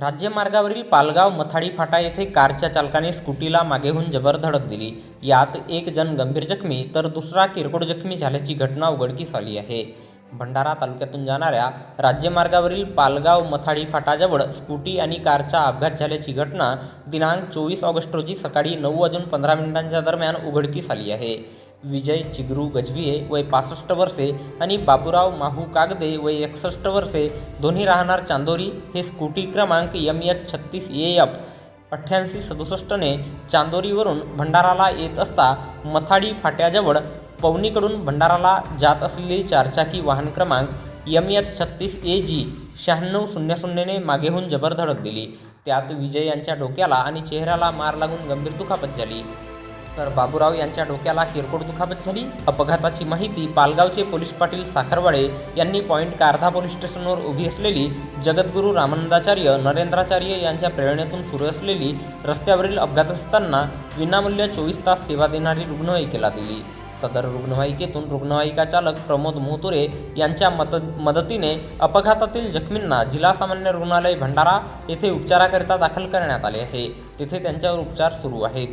राज्यमार्गावरील पालगाव मथाडी फाटा येथे कारच्या चालकाने स्कूटीला मागेहून जबर धडक दिली. यात एक जण गंभीर जखमी तर दुसरा किरकोळ जखमी झाल्याची घटना उघडकीस आली आहे. भंडारा तालुक्यातून जाणाऱ्या राज्यमार्गावरील पालगाव मथाडी फाटाजवळ स्कूटी आणि कारचा अपघात झाल्याची घटना दिनांक चोवीस ऑगस्ट रोजी सकाळी नऊ वाजून पंधरा मिनिटांच्या दरम्यान उघडकीस आली आहे. विजय चिगरू गजभिये वय पासष्ट वर्षे आणि बाबूराव माहू कागदे वय एकसष्ट वर्षे. दोन्ही राहणार चांदोरी. हे स्कूटी क्रमांक यम एच छत्तीस ए एफ अठ्ठ्याऐंशी सदुसष्टने चांदोरीवरून भंडाराला येत असता मथाडी फाट्याजवळ पवनीकडून भंडाराला जात असलेली चारचाकी वाहन क्रमांक यम एच छत्तीस ए जी शहाण्णव शून्य शून्यने मागेहून जबर धडक दिली. त्यात विजय यांच्या डोक्याला आणि चेहऱ्याला मार लागून गंभीर दुखापत झाली. तर बाबूराव यांच्या डोक्याला किरकोळ दुखापत झाली. अपघाताची माहिती पालगावचे पोलीस पाटील साखरवाडे यांनी पॉईंट कारधा पोलीस स्टेशनवर उभी असलेली जगद्गुरू रामानंदाचार्य नरेंद्राचार्य यांच्या प्रेरणेतून सुरू असलेली रस्त्यावरील अपघात असताना विनामूल्य चोवीस तास सेवा देणारी रुग्णवाहिकेला दिली. सदर रुग्णवाहिकेतून रुग्णवाहिका चालक प्रमोद मोहतुरे यांच्या मत मदतीने अपघातातील जखमींना जिल्हा सामान्य रुग्णालय भंडारा येथे उपचाराकरिता दाखल करण्यात आले आहे. तेथे त्यांच्यावर उपचार सुरू आहेत.